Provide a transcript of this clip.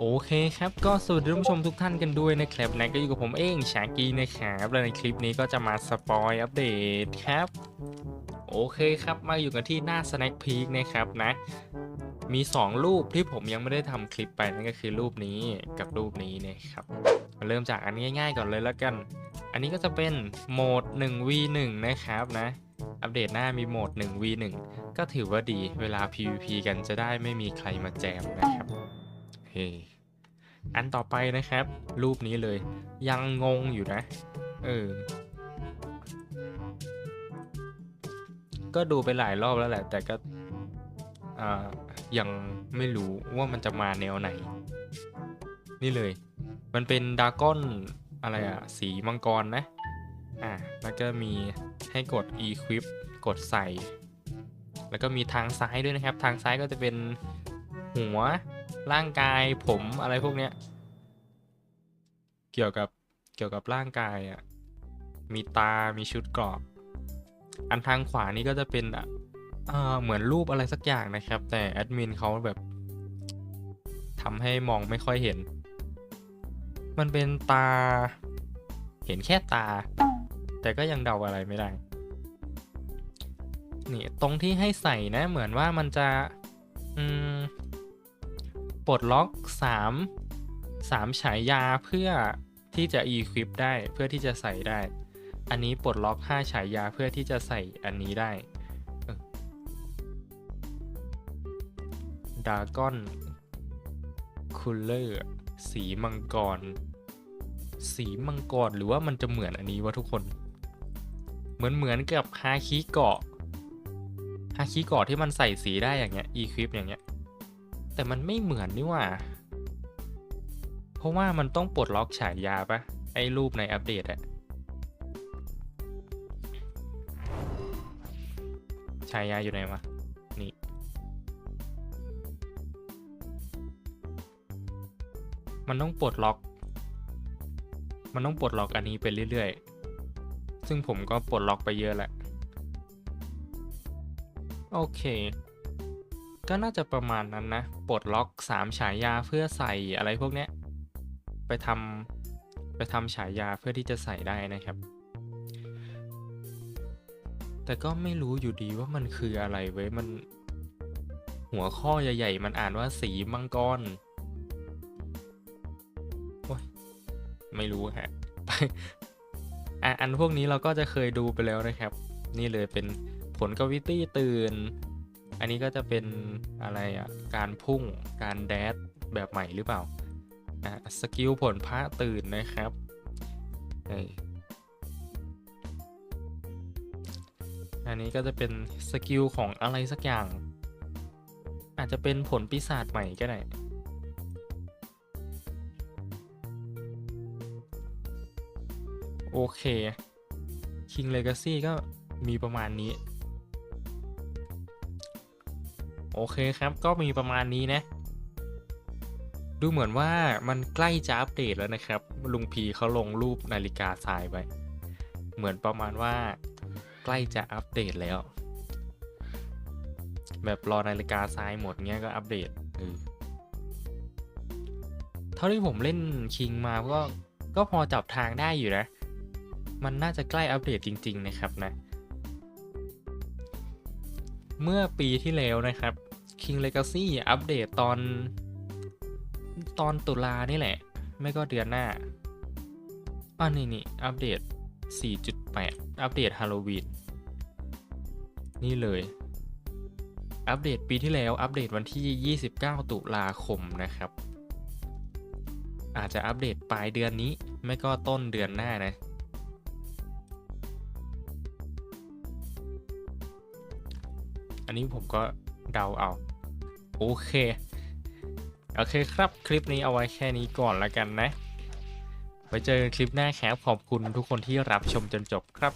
โอเคครับก็สวัสดีท่านผู้ชมทุกท่านกันด้วยนะครับนะก็อยู่กับผมเองชากีนะครับและในคลิปนี้ก็จะมาสปอยอัปเดตครับโอเคครับมาอยู่กันที่หน้า Snack Peak นะครับนะ มี 2 รูปที่ผมยังไม่ได้ทำคลิปไปนั่นก็คือรูปนี้กับรูปนี้นะครับมาเริ่มจากอันง่ายๆก่อนเลยแล้วกัน อันนี้ก็จะเป็นโหมด 1v1 นะครับนะอัปเดตหน้ามีโหมด 1v1 ก็ถือว่าดีเวลา PVP กันจะได้ไม่มีใครมาแจมนะครับ อันต่อไปนะครับ รูปนี้เลย ยังงงอยู่นะ เออ ก็ดูไปหลายรอบแล้วแหละ แต่ก็อ่ายังไม่รู้ว่ามันจะมาแนวไหน นี่เลย มันเป็นดากอนอะไรอะสีมังกรนะ อ่า แล้วก็มีให้กด equip กดใส่ แล้วก็มีทางซ้ายด้วยนะครับ ทางซ้ายก็จะเป็นหัว ร่างกายผมอะไรพวกเนี้ย เกี่ยวกับเกี่ยวกับร่างกายอะ่ะ มีตา มีชุดเกรอบ อันทางขวานี่ก็จะเป็นอะอ่าเหมือนรูปอะไรสักอย่างนะครับ แต่แอดมินเขาแบบทำให้มองไม่ค่อยเห็น มันเป็นตา เห็นแค่ตา แต่ก็ยังเดาอะไรไม่ได้ นี่ตรงที่ให้ใส่นะ เหมือนว่ามันจะ อืม ปลดล็อก 3 3 ฉายาเพื่อที่จะ equip ได้เพื่อที่จะใส่ได้ อันนี้ปลดล็อก 5 ฉายาเพื่อที่จะใส่อันนี้ได้ดากอนคูลเลอร์สีมังกร สีมังกรหรือว่ามันจะเหมือนอันนี้วะทุกคน เหมือนเหมือนกับฮาคิเกาะฮาคิเกาะที่มันใส่สีได้อย่างเงี้ย equip อย่างเงี้ย แต่มันไม่เหมือนนี่ว่า เพราะว่ามันต้องปลดล็อกฉายาปะไอ้รูปในอัปเดตอะฉายาอยู่ไหนวะนี่ มันต้องปลดล็อก มันต้องปลดล็อกอันนี้ไปเรื่อยๆ ซึ่งผมก็ปลดล็อกไปเยอะแหละ โอเค ก็น่าจะประมาณนั้นนะ ปลดล็อก 3 ฉายาเพื่อใส่อะไรพวกเนี้ย ไปทำไปทำฉายาเพื่อที่จะใส่ได้นะครับ แต่ก็ไม่รู้อยู่ดีว่ามันคืออะไรเว้ย มัน หัวข้อใหญ่ๆ มันอ่านว่าสีมังกรโอ้ยไม่รู้ฮะอะอันพวกนี้เราก็จะเคยดูไปแล้วนะครับ นี่เลยเป็นผลกวิตี้ตื่น อันนี้ก็จะเป็นอะไรอะ การพุ่ง การแดดแบบใหม่หรือเปล่าอะสกิลผลพระตื่นนะครับอันนี้ก็จะเป็นสกิลของอะไรสักอย่าง อาจจะเป็นผลปีศาจใหม่ก็ได้โอเค King Legacy ก็มีประมาณนี้ โอเคครับ ก็มีประมาณนี้นะ ดูเหมือนว่ามันใกล้จะอัปเดตแล้วนะครับ ลุงพีเขาลงรูปนาฬิกาทรายไป เหมือนประมาณว่า ใกล้จะอัปเดตแล้ว แบบรอนาฬิกาทรายหมดเงี้ยก็อัปเดตเออเท่าที่ผมเล่นคิงมาก็ก็พอจับทางได้อยู่นะ มันน่าจะใกล้อัปเดตจริง ๆ นะครับนะ เมื่อปีที่แล้วนะครับ King Legacy อัปเดตตอน ตอนตุลานี่แหละ ไม่ก็เดือนหน้าอ่านี่นี่อัปเดต 4.8 อัปเดตฮาโลวีนนี่เลย อัปเดตปีที่แล้ว อัปเดตวันที่ 29 ตุลาคมนะครับ อาจจะอัปเดตปลายเดือนนี้ ไม่ก็ต้นเดือนหน้านะ อันนี้ผมก็เดาเอา โอเค โอเคครับคลิปนี้เอาไว้แค่นี้ก่อนแล้วกันนะ ไว้เจอกันคลิปหน้าครับขอบคุณทุกคนที่รับชมจนจบครับ